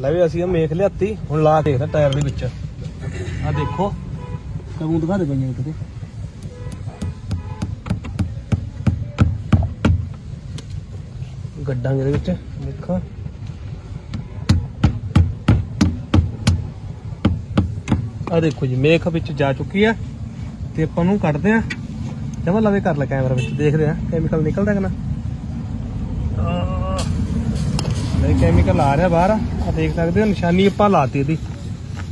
ਲੈ ਵੀ ਅਸੀਂ ਆ ਮੇਖ ਲਿਆਤੀ, ਹੁਣ ਲਾ ਕੇ ਦੇਖਦਾ ਟਾਇਰ ਦੇ ਵਿੱਚ। ਆ ਦੇਖੋ ਕਬੂਤ ਦਿਖਾ ਦੇ ਪਈਆਂ ਕਿਤੇ। ਗੱਡਾਂ ਦੇ ਵਿੱਚ, ਦੇਖੋ। ਆ ਦੇਖੋ ਜੀ, ਮੇਖ ਵਿੱਚ ਜਾ ਚੁੱਕੀ ਆ, ਤੇ ਆਪਾਂ ਨੂੰ ਕੱਢਦੇ ਆ। ਜਮਾ ਲਵੇ ਕਰ ਲੈ ਕੈਮਰਾ ਵਿੱਚ, ਦੇਖਦੇ ਆ ਕੈਮੀਕਲ ਨਿਕਲਦਾ ਕਿ ਨਾ। ਨਹੀਂ ਕੈਮੀਕਲ ਆ ਰਿਹਾ ਬਾਹਰ ਆ ਦੇਖ ਸਕਦੇ ਹੋ, ਨਿਸ਼ਾਨੀ ਆਪਾਂ ਲਾਤੀ ਇਹਦੀ।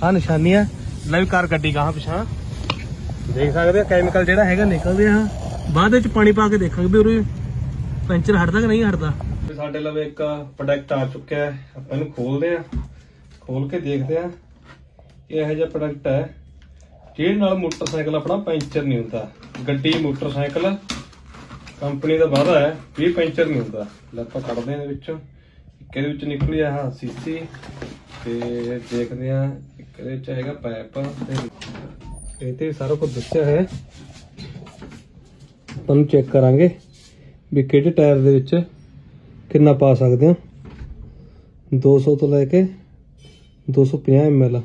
ਆ ਨਿਸ਼ਾਨੀ ਆ ਲੈ ਵੀ ਕਾਰ ਗੱਡੀ ਗਾਹਾਂ ਪਿਛਾਂ ਦੇਖ ਸਕਦੇ ਹੋ ਕੈਮੀਕਲ ਜਿਹੜਾ ਹੈਗਾ ਨਿਕਲਦੇ ਆ ਬਾਅਦ ਵਿੱਚ ਪਾਣੀ ਪਾ ਕੇ ਦੇਖਾਂਗੇ ਉਰੇ ਪੈਂਚਰ ਹਟਦਾ ਕਿ ਨਹੀਂ ਹਟਦਾ? ਸਾਡੇ ਲਵੇ ਇੱਕ ਪ੍ਰੋਡਕਟ ਆ ਚੁੱਕਿਆ ਹੈ, ਆਪਾਂ ਇਹਨੂੰ ਖੋਲਦੇ ਆ ਖੋਲ ਕੇ ਦੇਖਦੇ ਆ ਇਹ ਇਹੋ ਜਿਹਾ ਪ੍ਰੋਡਕਟ ਹੈ, ਜਿਹਦੇ ਨਾਲ ਮੋਟਰਸਾਈਕਲ ਆਪਣਾ ਪੈਂਚਰ ਨਹੀਂ ਹੁੰਦਾ। ਗੱਡੀ, ਮੋਟਰਸਾਈਕਲ, ਕੰਪਨੀ ਦਾ ਵਾਅਦਾ ਹੈ, ਵੀ ਇਹ ਪੈਂਚਰ ਨਹੀਂ ਹੁੰਦਾ। ਲੈ ਆਪਾਂ ਕੱਢਦੇ ਹਾਂ ਇਹਦੇ ਵਿੱਚੋਂ। ਇੱਕ ਵਿੱਚ ਨਿਕਲੀ ਆ ਸੀਸੀ ਤੇ ਦੇਖਦੇ ਆ ਇਹਦੇ ਵਿੱਚ ਹੈਗਾ ਪਾਈਪ ਤੇ ਇਹ ਤੇ ਸਾਰਾ ਕੁਝ ਦੱਸਿਆ ਹੈ। ਤੁਹਾਨੂੰ ਚੈੱਕ ਕਰਾਂਗੇ ਵੀ ਕਿਹੜੇ ਟਾਇਰ ਦੇ ਵਿੱਚ ਕਿੰਨਾ ਪਾ ਸਕਦੇ ਹਾਂ। 200 ਤੋਂ ਲੈ ਕੇ 250 ml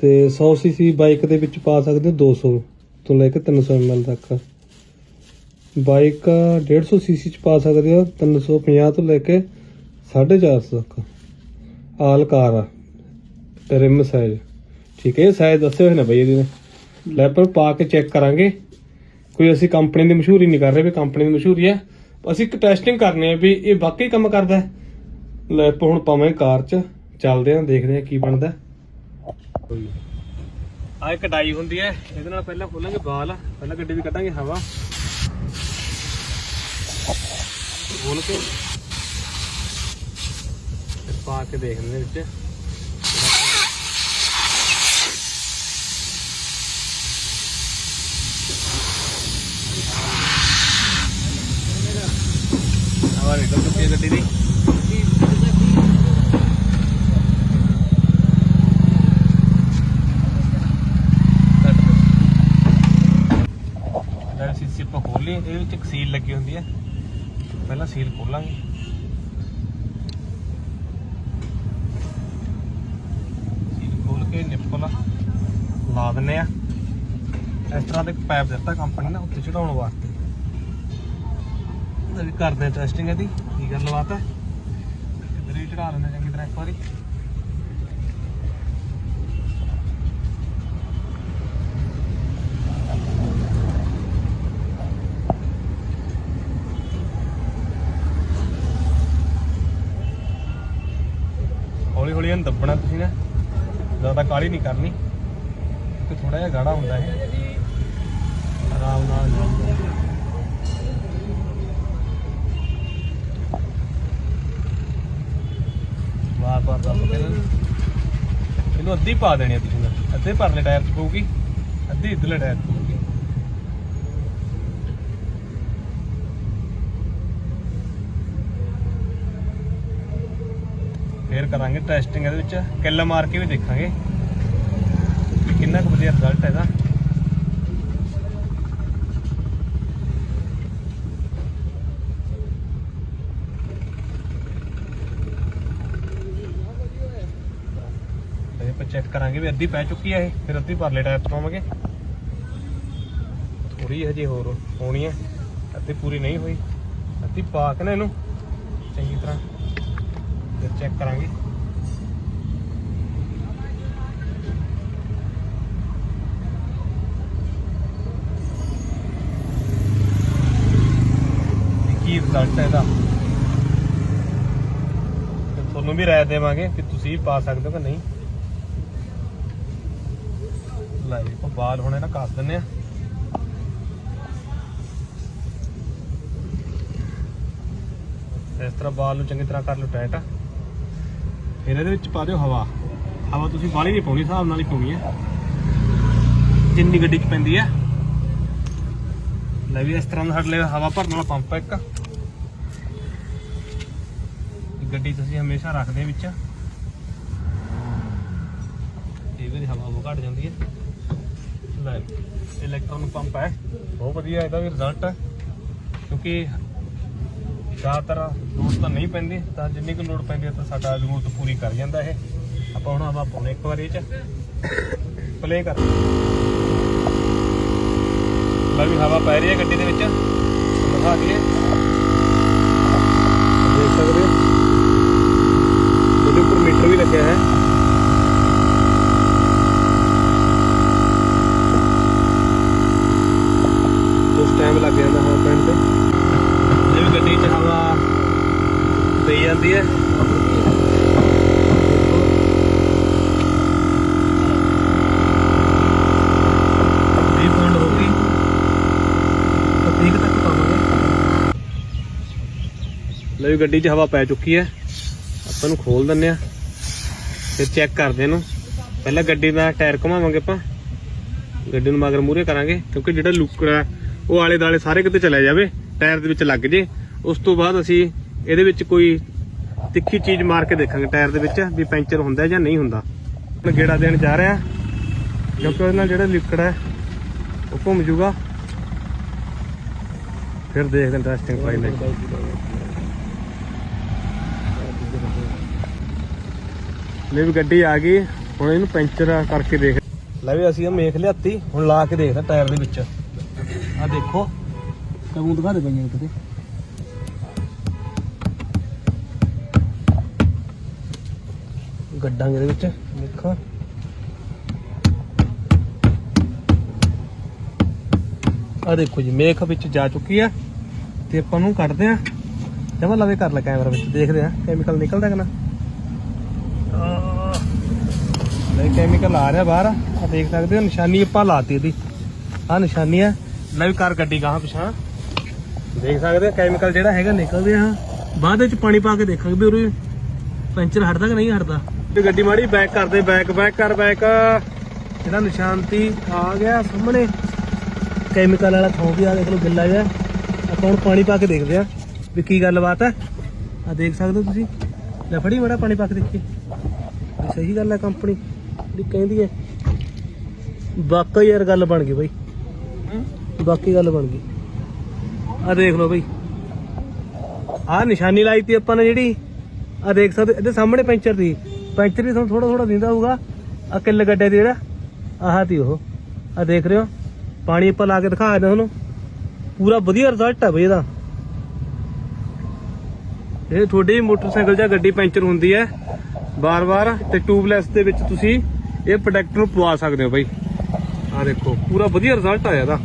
ਤੇ 100 cc ਬਾਈਕ ਦੇ ਵਿੱਚ ਪਾ ਸਕਦੇ ਹੋ 200 ਤੋਂ ਲੈ ਕੇ 300 ml ਤੱਕ। ਬਾਈਕ 150 cc ਚ ਪਾ ਸਕਦੇ ਹੋ 350 ਤੋਂ ਲੈ ਕੇ 450 ਤੱਕ। All car rim size. ਠੀਕ ਹੈ ਸਾਈਜ਼ ਦੱਸੇ ਹੋਏ ਨੇ ਬਈ ਇਹਦੇ ਲੈ ਪਾ ਕੇ ਚੈੱਕ ਕਰਾਂਗੇ। ਕੋਈ ਅਸੀਂ ਕੰਪਨੀ ਦੀ ਮਸ਼ਹੂਰੀ ਨਹੀਂ ਕਰ ਰਹੇ ਵੀ ਕੰਪਨੀ ਦੀ ਮਸ਼ਹੂਰੀ ਹੈ। ਅਸੀਂ ਇੱਕ ਟੈਸਟਿੰਗ ਕਰਨੀ ਹੈ ਵੀ ਇਹ ਵਾਕਈ ਕੰਮ ਕਰਦਾ ਹੈ। ਲੈ ਹੁਣ ਪਾਵਾਂਗੇ ਕਾਰ 'ਚ ਚੱਲਦੇ ਆਂ ਦੇਖਦੇ ਆਂ ਕੀ ਬਣਦਾ ਆ ਇੱਕ ਹੁੰਦੀ ਹੈ, ਇਹਦੇ ਨਾਲ ਪਹਿਲਾਂ ਖੋਲਾਂਗੇ ਬਾਲ, ਪਹਿਲਾਂ ਗੱਡੀ ਦੀ ਕੱਢਾਂਗੇ ਹਵਾ। ਖੋਲ ਕੇ ਤੇ ਪਾ ਕੇ ਦੇਖਦੇ ਵਿੱਚ। ਹਵਾ ਨਿਕਲ ਚੁੱਕੀ ਹੈ ਗੱਡੀ ਦੀ? ਸੀਸੀ ਆਪਾਂ ਖੋਲ ਲਈ ਇਹਦੇ ਵਿੱਚ ਇੱਕ ਸੀਲ ਲੱਗੀ ਹੁੰਦੀ ਹੈ। ਪਹਿਲਾਂ ਸੀਲ ਖੋਲਾਂਗੇ। ਸੀਲ ਖੋਲ ਕੇ ਨਿੱਪਲ ਲਾ ਦਿੰਨੇ ਆ। ਇਸ ਤਰ੍ਹਾਂ ਦੇ ਪਾਈਪ ਦਿੱਤਾ ਕੰਪਨੀ ਨੇ ਉੱਤੇ ਚੜਾਉਣ ਵਾਸਤੇ। ਉਹਦਾ ਵੀ ਕਰਦੇ ਟੈਸਟਿੰਗ ਇਹਦੀ। ਕੀ ਕਰ ਲਵਾਤਾ ਇੱਧਰ ਵੀ ਚੜਾ ਲੈਂਦੇ ਚੰਗੀ ਤਰ੍ਹਾਂ ਇੱਕ ਵਾਰੀ। ਹੌਲੀ ਇਹਨੂੰ ਦੱਬਣਾ ਤੁਸੀਂ ਨਾ। ਜ਼ਿਆਦਾ ਕਾਲੀ ਨਹੀਂ ਕਰਨੀ। ਕਿ ਥੋੜਾ ਜਿਹਾ ਗਾੜਾ ਹੁੰਦਾ ਇਹ। ਆਰਾਮ ਨਾਲ ਵਾਰ ਵਾਰ ਦੱਬ ਕੇ ਨਾ ਇਹਨੂੰ ਅੱਧੀ ਪਾ ਦੇਣੀ ਆ ਤੁਸੀਂ ਨਾ ਅੱਧੇ ਪਰਲੇ ਟਾਇਰ 'ਚ ਪਊਗੀ। ਅੱਧੀ ਇਧਰਲੇ ਟਾਇਰ 'ਚ ਪਊਗੀ ਫੇਰ ਕਰਾਂਗੇ ਟੈਸਟਿੰਗ ਇਹਦੇ ਵਿੱਚ। ਕਿੱਲ ਮਾਰ ਕੇ ਵੀ ਦੇਖਾਂਗੇ। ਕਿੰਨਾ ਕੁ ਵਧੀਆ ਰਿਜ਼ਲਟ ਹੈ ਇਹਦਾ। ਤੇ ਆਪਾਂ ਚੈੱਕ ਕਰਾਂਗੇ ਵੀ ਅੱਧੀ ਪੈ ਚੁੱਕੀ ਹੈ ਇਹ। ਫਿਰ ਅੱਧੀ ਪਰਲੇ ਟਾਇਰ 'ਚ ਪਾਵਾਂਗੇ ਥੋੜੀ ਹਜੇ ਹੋਰ ਹੋਣੀ ਹੈ ਅੱਧੀ ਪੂਰੀ ਨਹੀਂ ਹੋਈ। ਅੱਧੀ ਪਾ ਕੇ ਨਾ ਇਹਨੂੰ। ਚੰਗੀ ਤਰ੍ਹਾਂ। ਫਿਰ ਚੈੱਕ ਕਰਾਂਗੇ। ਕੀ ਰਿਜ਼ਲਟ ਹੈ ਇਹਦਾ? ਤੁਹਾਨੂੰ ਵੀ ਰਾਏ ਦੇਵਾਂਗੇ ਕਿ ਤੁਸੀਂ ਪਾ ਸਕਦੇ ਹੋ ਕਿ ਨਹੀਂ। ਲੈ ਜੀ, ਆਪਾਂ ਬਾਲ ਹੁਣ ਨਾ ਕੱਸ ਦਿੰਨੇ ਆ ਇਸ ਤਰ੍ਹਾਂ ਬਾਲ ਨੂੰ ਚੰਗੀ ਤਰ੍ਹਾਂ ਕਰ ਲਓ ਟਾਈਟ ਫਿਰ ਇਹਦੇ ਵਿੱਚ ਪਾ ਦਿਓ ਹਵਾ। ਹਵਾ ਤੁਸੀਂ ਬਾਹਲੀ ਨਹੀਂ ਪਾਉਣੀ, ਹਿਸਾਬ ਨਾਲ ਹੀ ਪਾਉਣੀ ਹੈ। ਜਿੰਨੀ ਗੱਡੀ 'ਚ ਪੈਂਦੀ ਹੈ। ਲੈ ਵੀ ਇਸ ਤਰ੍ਹਾਂ ਦਾ ਸਾਡੇ ਲਈ ਹਵਾ ਭਰਨ ਵਾਲਾ ਪੰਪ ਹੈ ਇੱਕ। ਗੱਡੀ 'ਚ ਅਸੀਂ ਹਮੇਸ਼ਾ ਰੱਖਦੇ ਵਿੱਚ। ਇਹ ਵੀ ਹਵਾ ਉਹ ਘਟ ਜਾਂਦੀ ਹੈ। ਲੈ ਇਲੈਕਟ੍ਰੋਨਿਕ ਪੰਪ ਹੈ। ਬਹੁਤ ਵਧੀਆ ਇਹਦਾ ਵੀ ਰਿਜ਼ਲਟ ਹੈ। ਕਿਉਂਕਿ ਜ਼ਿਆਦਾਤਰ ਲੋਡ ਤਾਂ ਨਹੀਂ ਪੈਂਦੀ, ਤਾਂ ਜਿੰਨੀ ਕੁ ਲੋਡ ਪੈਂਦੀ ਹੈ ਤਾਂ ਸਾਡਾ ਜ਼ਰੂਰਤ ਪੂਰੀ ਕਰ ਜਾਂਦਾ ਇਹ। ਆਪਾਂ ਹੁਣ ਹਵਾ ਪਾਉਣੇ ਇੱਕ ਵਾਰੀ ਚ। ਪਲੇ ਕਰ। ਲੈ ਵੀ ਹਵਾ ਪੈ ਰਹੀ ਹੈ ਗੱਡੀ ਦੇ ਵਿੱਚ। ਦਿਖਾ ਦਈਏ ਦੇਖ ਸਕਦੇ ਹੋ ਇਹਦੇ ਉੱਪਰ ਮੀਟਰ ਵੀ ਲੱਗਿਆ ਹੈ ਉਸ ਟਾਈਮ ਲੱਗ ਜਾਂਦਾ ਹਵਾ ਪੈਣ ਤੇ ਇਹ ਵੀ ਗੱਡੀ 'ਚ ਹਵਾ ਪਈ ਜਾਂਦੀ ਹੈ। ਲੈ ਵੀ ਗੱਡੀ 'ਚ ਹਵਾ ਪੈ ਚੁੱਕੀ ਹੈ। ਆਪਾਂ ਨੂੰ ਖੋਲ ਦਿੰਨੇ ਆ ਫਿਰ ਚੈੱਕ ਕਰਦੇ ਇਹਨੂੰ। ਪਹਿਲਾਂ ਗੱਡੀ ਦਾ ਟਾਇਰ ਘੁਮਾਵਾਂਗੇ ਆਪਾਂ। ਗੱਡੀ ਨੂੰ ਮਗਰ ਮੂਰੇ ਕਰਾਂਗੇ, ਕਿਉਂਕਿ ਜਿਹੜਾ ਲੁੱਕਰ ਹੈ, ਉਹ ਆਲੇ ਦਾਲੇ ਸਾਰੇ ਕਿਤੇ ਚਲੇ ਜਾਵੇ ਟਾਇਰ ਦੇ ਵਿੱਚ ਲੱਗ ਜੇ। ਉਸ ਤੋਂ ਬਾਅਦ ਅਸੀਂ ਇਹਦੇ ਵਿੱਚ ਕੋਈ ਤਿੱਖੀ ਚੀਜ਼ ਮਾਰ ਕੇ ਦੇਖਾਂਗੇ ਟਾਇਰ ਦੇ ਵਿੱਚ ਵੀ ਪੈਂਚਰ ਹੁੰਦਾ ਜਾਂ ਨਹੀਂ ਹੁੰਦਾ। ਹੁਣ ਗੇੜਾ ਦੇਣ ਜਾ ਰਹੇ ਕਿਉਂਕਿ ਉਹਦੇ ਨਾਲ ਜਿਹੜਾ ਲਿਕੜ ਹੈ, ਉਹ ਘੁੰਮ ਜੂਗਾ। ਫਿਰ ਦੇਖਦੇ ਇੰਟਰਸਟਿੰਗ ਫਾਈਲ ਹੈ ਲੈ ਵੀ ਗੱਡੀ ਆ ਗਈ, ਹੁਣ ਇਹਨੂੰ ਪੈਂਚਰ ਕਰਕੇ ਦੇਖ। ਲੈ ਵੀ ਅਸੀਂ ਇਹ ਮੇਖ ਲਿਆਤੀ, ਹੁਣ ਲਾ ਕੇ ਦੇਖਦਾ ਟਾਇਰ ਦੇ ਵਿੱਚ। ਆ ਦੇਖੋ ਕਬੂਤ ਦਿਖਾ ਦੇ ਪਈਆਂ ਕਿਤੇ ਗੱਡਾਂ ਇਹਦੇ ਵਿੱਚ, ਦੇਖੋ। ਆ ਦੇਖੋ ਜੀ, ਮੇਖ ਵਿੱਚ ਜਾ ਚੁੱਕੀ ਆ ਤੇ ਆਪਾਂ ਨੂੰ ਕੱਢਦੇ ਆ। ਜਮਾ ਲਵੇ ਕਰ ਲੈ ਕੈਮਰਾ ਵਿੱਚ, ਦੇਖਦੇ ਆ ਕੈਮੀਕਲ ਨਿਕਲਦਾ ਕਿ ਨਾ। ਲੈ ਕੈਮੀਕਲ ਆ ਰਿਹਾ ਬਾਹਰ ਆ ਦੇਖ ਸਕਦੇ ਹੋ, ਨਿਸ਼ਾਨੀ ਆਪਾਂ ਲਾਤੀ ਇਹਦੀ। ਆ ਨਿਸ਼ਾਨੀ ਆ ਲੈ ਵੀ ਕਾਰ ਗੱਡੀ ਗਾਹਾਂ ਪਿਛਾਂ ਦੇਖ ਸਕਦੇ ਹੋ ਕੈਮੀਕਲ ਜਿਹੜਾ ਹੈਗਾ ਨਿਕਲਦੇ ਆ। ਬਾਅਦ ਵਿੱਚ ਪਾਣੀ ਪਾ ਕੇ ਦੇਖਾਂਗੇ ਵੀ ਉਰੇ ਪੈਂਚਰ ਹਟਦਾ ਕਿ ਨਹੀਂ ਹਟਦਾ। ਤੇ ਗੱਡੀ ਮਾੜੀ ਬੈਕ ਕਰਦੇ ਬੈਕ ਬੈਕ ਕਰ ਬੈਕ ਜਿਹੜਾ ਨਿਸ਼ਾਨਤੀ ਆ ਗਿਆ ਸਾਹਮਣੇ। ਕੈਮੀਕਲ ਵਾਲਾ ਥਾਂ ਵੀ ਆ, ਦੇਖ ਲਓ ਗਿੱਲਾ ਜਿਹਾ। ਆਪਾਂ ਹੁਣ ਪਾਣੀ ਪਾ ਕੇ ਦੇਖਦੇ ਆ ਵੀ ਕੀ ਗੱਲਬਾਤ ਹੈ। ਆ ਦੇਖ ਸਕਦੇ ਹੋ ਤੁਸੀਂ। ਲੈ ਫੜੀ ਬੜਾ ਪਾਣੀ ਪਾ ਕੇ ਦੇਖੀ ਸਹੀ ਗੱਲ ਹੈ ਕੰਪਨੀ ਜਿਹੜੀ ਕਹਿੰਦੀ ਹੈ, ਵਾਕਈ ਯਾਰ ਗੱਲ ਬਣ ਗਈ ਬਾਈ। ਬਾਕੀ ਗੱਲ ਬਣ ਗਈ। ਆ ਦੇਖ ਲਓ ਬਾਈ। ਆ ਨਿਸ਼ਾਨੀ ਲਾਈ ਤੀ ਆਪਾਂ ਨੇ ਜਿਹੜੀ। ਆ ਦੇਖ ਸਕਦੇ ਇਹਦੇ ਸਾਹਮਣੇ ਪੈਂਚਰ ਦੀ। ਪੈਂਚਰ ਵੀ ਤੁਹਾਨੂੰ ਥੋੜਾ ਥੋੜਾ ਦਿੰਦਾ ਹੋਊਗਾ। ਆ ਕਿੱਲ ਗੱਡੇ ਦੀ ਜਿਹੜਾ, ਆਹ ਤੀ ਉਹ। ਆ ਦੇਖ ਰਹੇ ਹੋ, ਪਾਣੀ ਆਪਾਂ ਲਾ ਕੇ ਦਿਖਾ ਦਿੰਦੇ ਤੁਹਾਨੂੰ। ਪੂਰਾ ਵਧੀਆ ਰਿਜ਼ਲਟ ਹੈ ਬਈ ਇਹਦਾ। ਇਹ ਤੁਹਾਡੀ ਮੋਟਰਸਾਈਕਲ ਜਾਂ ਗੱਡੀ ਪੈਂਚਰ ਹੁੰਦੀ ਹੈ। ਬਾਰ-ਬਾਰ ਤੇ ਟਿਊਬਲੈਸ ਦੇ ਵਿੱਚ ਤੁਸੀਂ ਇਹ ਪ੍ਰੋਡਕਟ ਨੂੰ ਪਵਾ ਸਕਦੇ ਹੋ ਬਾਈ। ਆ ਦੇਖੋ, ਪੂਰਾ ਵਧੀਆ ਰਿਜ਼ਲਟ ਆਇਆ ਇਹਦਾ।